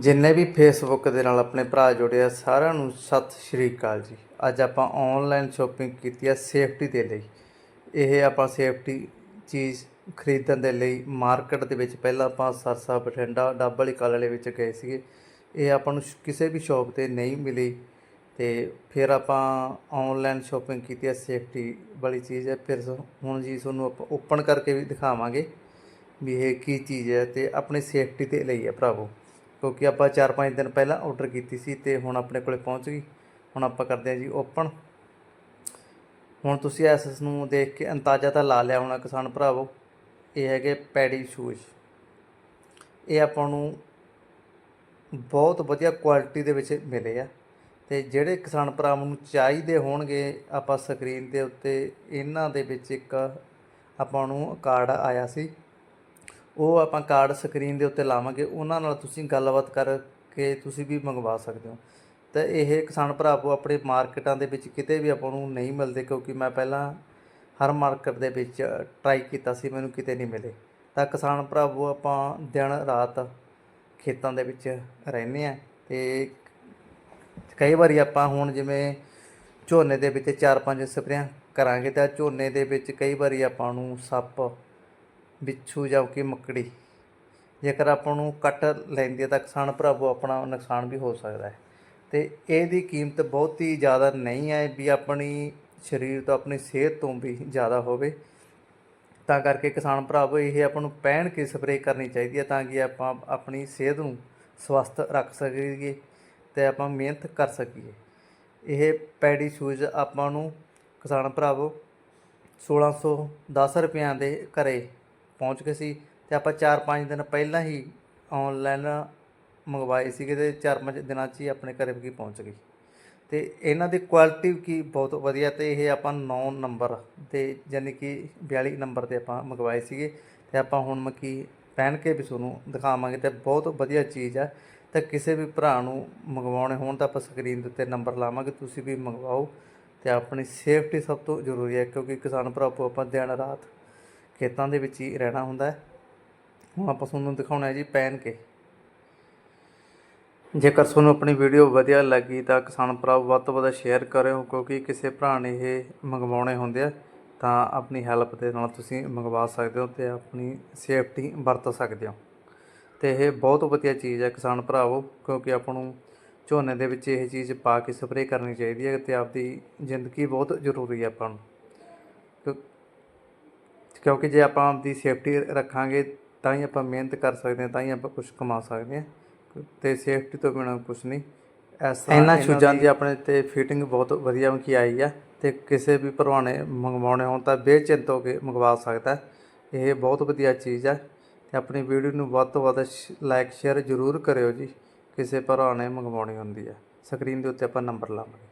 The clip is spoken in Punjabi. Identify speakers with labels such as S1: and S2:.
S1: ਜਿੰਨੇ ਵੀ ਫੇਸਬੁੱਕ ਦੇ ਨਾਲ ਆਪਣੇ ਭਰਾ ਜੁੜੇ ਆ, ਸਾਰਿਆਂ ਨੂੰ ਸਤਿ ਸ਼੍ਰੀ ਅਕਾਲ ਜੀ। ਅੱਜ ਆਪਾਂ ਆਨਲਾਈਨ ਸ਼ਾਪਿੰਗ ਕੀਤੀ ਆ ਸੇਫਟੀ ਦੇ ਲਈ। ਇਹ ਆਪਾਂ ਸੇਫਟੀ ਚੀਜ਼ ਖਰੀਦਣ ਦੇ ਲਈ ਮਾਰਕੀਟ ਦੇ ਵਿੱਚ ਪਹਿਲਾਂ ਆਪਾਂ ਸਰਸਾ, ਬਠਿੰਡਾ, ਡੱਬ ਵਾਲੀ ਕਾਲੜੇ ਵਿੱਚ ਗਏ ਸੀਗੇ। ਇਹ ਆਪਾਂ ਨੂੰ ਕਿਸੇ ਵੀ ਸ਼ਾਪ ਤੇ ਨਹੀਂ ਮਿਲੀ ਤੇ ਫਿਰ ਆਪਾਂ ਆਨਲਾਈਨ ਸ਼ਾਪਿੰਗ ਕੀਤੀ ਆ ਸੇਫਟੀ ਵਾਲੀ ਚੀਜ਼। ਹੈ ਫਿਰ ਸ- ਹੁਣ ਜੀ ਤੁਹਾਨੂੰ ਆਪਾਂ ਓਪਨ ਕਰਕੇ ਵੀ ਦਿਖਾਵਾਂਗੇ ਵੀ ਇਹ ਕੀ ਚੀਜ਼ ਹੈ ਤੇ ਆਪਣੀ ਸੇਫਟੀ ਦੇ ਲਈ ਹੈ ਭਰਾਵੋ। ਕਿਉਂਕਿ ਆਪਾਂ 4-5 ਦਿਨ ਪਹਿਲਾਂ ਆਰਡਰ ਕੀਤੀ ਸੀ ਤੇ ਹੁਣ ਆਪਣੇ ਕੋਲੇ ਪਹੁੰਚ ਗਈ। ਹੁਣ ਆਪਾਂ ਕਰਦੇ ਹਾਂ ਜੀ ਓਪਨ ਹੁਣ ਤੁਸੀਂ ਇਸ ਨੂੰ ਦੇਖ ਕੇ ਅੰਦਾਜ਼ਾ ਤਾਂ ਲਾ ਲਿਆ ਹੋਣਾ ਕਿਸਾਨ ਭਰਾਵੋ, ਇਹ ਹੈਗੇ ਪੈਡੀ ਸ਼ੂਜ਼ ਇਹ ਆਪਾਂ ਨੂੰ ਬਹੁਤ ਵਧੀਆ ਕੁਆਲਿਟੀ ਦੇ ਵਿੱਚ ਮਿਲੇ ਆ ਤੇ ਜਿਹੜੇ ਕਿਸਾਨ ਭਰਾਵਾਂ ਨੂੰ ਚਾਹੀਦੇ ਹੋਣਗੇ ਆਪਾਂ ਸਕਰੀਨ ਦੇ ਉੱਤੇ, ਇਹਨਾਂ ਦੇ ਵਿੱਚ ਇੱਕ ਆਪਾਂ ਨੂੰ ਕਾਰਡ ਆਇਆ ਸੀ। ਉਹ ਆਪਾਂ ਕਾਰਡ ਸਕਰੀਨ ਦੇ ਉੱਤੇ ਲਾਵਾਂਗੇ, ਉਹਨਾਂ ਨਾਲ ਤੁਸੀਂ ਗੱਲਬਾਤ ਕਰਕੇ ਤੁਸੀਂ ਵੀ ਮੰਗਵਾ ਸਕਦੇ ਹੋ। ਤਾਂ ਇਹ ਕਿਸਾਨ ਭਰਾਵੋ ਆਪਣੇ ਮਾਰਕੀਟਾਂ ਦੇ ਵਿੱਚ ਕਿਤੇ ਵੀ ਆਪਾਂ ਨੂੰ ਨਹੀਂ ਮਿਲਦੇ, ਕਿਉਂਕਿ ਮੈਂ ਪਹਿਲਾਂ ਹਰ ਮਾਰਕੀਟ ਦੇ ਵਿੱਚ ਟਰਾਈ ਕੀਤਾ ਸੀ, ਮੈਨੂੰ ਕਿਤੇ ਨਹੀਂ ਮਿਲੇ। ਤਾਂ ਕਿਸਾਨ ਭਰਾਵੋ ਆਪਾਂ ਦਿਨ ਰਾਤ ਖੇਤਾਂ ਦੇ ਵਿੱਚ ਰਹਿੰਦੇ ਆ ਤੇ ਕਈ ਵਾਰੀ ਆਪਾਂ ਹੁਣ ਜਿਵੇਂ ਝੋਨੇ ਦੇ ਵਿੱਚ ਚਾਰ ਪੰਜ ਸਪਰੇਆਂ ਕਰਾਂਗੇ, ਤਾਂ ਝੋਨੇ ਦੇ ਵਿੱਚ ਕਈ ਵਾਰੀ ਆਪਾਂ ਨੂੰ ਸੱਪ ਬਿੱਛੂ ਜਾਂ ਕਿ ਮੱਕੜੀ। ਜੇਕਰ ਆਪਾਂ ਨੂੰ ਕੱਟ ਲੈਂਦੀ ਹੈ ਤਾਂ ਕਿਸਾਨ ਭਰਾਵੋ ਆਪਣਾ ਨੁਕਸਾਨ ਵੀ ਹੋ ਸਕਦਾ ਹੈ। ਤੇ ਇਹਦੀ ਕੀਮਤ ਬਹੁਤ ਹੀ ਜ਼ਿਆਦਾ ਨਹੀਂ ਹੈ ਵੀ ਆਪਣੀ ਸਰੀਰ ਤੋਂ, ਆਪਣੀ ਸਿਹਤ ਤੋਂ ਵੀ ਜ਼ਿਆਦਾ ਹੋਵੇ। ਤਾਂ ਕਰਕੇ ਕਿਸਾਨ ਭਰਾਵੋ ਇਹ ਆਪਾਂ ਨੂੰ ਪਹਿਨ ਕੇ ਸਪਰੇਅ ਕਰਨੀ ਚਾਹੀਦੀ ਹੈ ਤਾਂ ਕਿ ਆਪਾਂ ਆਪਣੀ ਸਿਹਤ ਨੂੰ ਸਵਸਥ ਰੱਖ ਸਕੀਏ ਤੇ ਆਪਾਂ ਮਿਹਨਤ ਕਰ ਸਕੀਏ। ਇਹ ਪੈਡੀ ਸ਼ੂਜ਼ ਆਪਾਂ ਨੂੰ ਕਿਸਾਨ ਭਰਾਵੋ 1610 ਰੁਪਿਆਂ ਦੇ ਘਰੇ ਪਹੁੰਚ ਗਏ ਸੀ ਤੇ ਆਪਾਂ 4-5 ਦਿਨ ਪਹਿਲਾਂ ਹੀ ਆਨਲਾਈਨ ਮੰਗਵਾਏ ਸੀਗੇ ਤੇ 4-5 ਦਿਨਾਂ 'ਚ ਹੀ ਆਪਣੇ ਘਰੇ ਵੀ ਪਹੁੰਚ ਗਈ ਤੇ ਇਹਨਾਂ ਦੀ ਕੁਆਲਿਟੀ ਕੀ ਬਹੁਤ ਵਧੀਆ ਤੇ ਇਹ ਆਪਾਂ 9 ਨੰਬਰ ਤੇ ਯਾਨੀ ਕਿ 42 ਨੰਬਰ ਤੇ ਆਪਾਂ ਮੰਗਵਾਏ ਸੀਗੇ ਤੇ ਆਪਾਂ ਹੁਣ ਮਕੀ ਪਹਿਨ ਕੇ ਵੀ ਤੁਹਾਨੂੰ ਦਿਖਾਵਾਂਗੇ ਤੇ ਬਹੁਤ ਵਧੀਆ ਚੀਜ਼ ਆ। ਤੇ ਕਿਸੇ ਵੀ ਭਰਾ ਨੂੰ ਮੰਗਵਾਉਣੇ ਹੋਣ ਤਾਂ ਆਪਾਂ ਸਕਰੀਨ ਦੇ ਉੱਤੇ ਨੰਬਰ ਲਾਵਾਂਗੇ, ਤੁਸੀਂ ਵੀ ਮੰਗਵਾਓ ਤੇ ਆਪਣੀ ਸੇਫਟੀ ਸਭ ਤੋਂ ਜ਼ਰੂਰੀ ਹੈ ਕਿਉਂਕਿ ਕਿਸਾਨ ਭਰਾ ਆਪਾਂ ਦਿਨ ਰਾਤ ਖੇਤਾਂ ਦੇ ਵਿੱਚ ਹੀ ਰਹਿਣਾ ਹੁੰਦਾ ਹੁਣ ਆਪਾਂ ਤੁਹਾਨੂੰ ਦਿਖਾਉਣਾ ਹੈ ਜੀ ਪਹਿਨ ਕੇ। ਜੇਕਰ ਤੁਹਾਨੂੰ ਆਪਣੀ ਵੀਡੀਓ ਵਧੀਆ ਲੱਗੀ ਤਾਂ ਕਿਸਾਨ ਭਰਾ ਵੱਧ ਤੋਂ ਵੱਧ ਸ਼ੇਅਰ ਕਰਿਓ, ਕਿਉਂਕਿ ਕਿਸੇ ਭਰਾ ਨੇ ਇਹ ਮੰਗਵਾਉਣੇ ਹੁੰਦੇ ਆ, ਤਾਂ ਆਪਣੀ ਹੈਲਪ ਦੇ ਨਾਲ ਤੁਸੀਂ ਮੰਗਵਾ ਸਕਦੇ ਹੋ ਤੇ ਆਪਣੀ ਸੇਫਟੀ ਵਰਤ ਸਕਦੇ ਹੋ। ਤੇ ਇਹ ਬਹੁਤ ਵਧੀਆ ਚੀਜ਼ ਹੈ ਕਿਸਾਨ ਭਰਾਵੋ, ਕਿਉਂਕਿ ਆਪਾਂ ਨੂੰ ਝੋਨੇ ਦੇ ਵਿੱਚ ਇਹ ਚੀਜ਼ ਪਾ ਕੇ ਸਪਰੇਅ ਕਰਨੀ ਚਾਹੀਦੀ ਹੈ ਤੇ ਆਪਦੀ ਜ਼ਿੰਦਗੀ ਬਹੁਤ ਜ਼ਰੂਰੀ ਹੈ ਆਪਾਂ ਨੂੰ। ਕਿਉਂਕਿ ਜੇ ਆਪਾਂ ਆਪਦੀ ਸੇਫਟੀ ਰੱਖਾਂਗੇ ਤਾਂ ਹੀ ਆਪਾਂ ਮਿਹਨਤ ਕਰ ਸਕਦੇ ਹਾਂ ਤਾਂ ਹੀ ਆਪਾਂ ਕੁਝ ਕਮਾ ਸਕਦੇ ਹਾਂ। ਤੇ ਸੇਫਟੀ ਤੋਂ ਬਿਨਾਂ ਕੁਝ ਨਹੀਂ। ਐਸਾ ਇਹਨਾਂ ਸ਼ੂਜ਼ਾਂ ਦੀ ਆਪਣੇ ਤੇ ਫਿਟਿੰਗ ਬਹੁਤ ਵਧੀਆ ਕੀ ਆਈ ਆ ਤੇ ਕਿਸੇ ਵੀ ਭਰਾ ਨੇ ਮੰਗਵਾਉਣੇ ਹੋਣ ਤਾਂ ਬੇਚਿੰਤ ਹੋ ਕੇ ਮੰਗਵਾ ਸਕਦਾ। ਇਹ ਬਹੁਤ ਵਧੀਆ ਚੀਜ਼ ਹੈ ਤੇ ਆਪਣੀ ਵੀਡੀਓ ਨੂੰ ਵੱਧ ਤੋਂ ਵੱਧ ਲਾਈਕ ਸ਼ੇਅਰ ਜ਼ਰੂਰ ਕਰਿਓ ਜੀ। ਕਿਸੇ ਭਰਾ ਨੇ ਮੰਗਵਾਉਣੀ ਹੁੰਦੀ ਹੈ ਸਕਰੀਨ ਦੇ ਉੱਤੇ ਆਪਾਂ ਨੰਬਰ ਲਾਵਾਂਗੇ।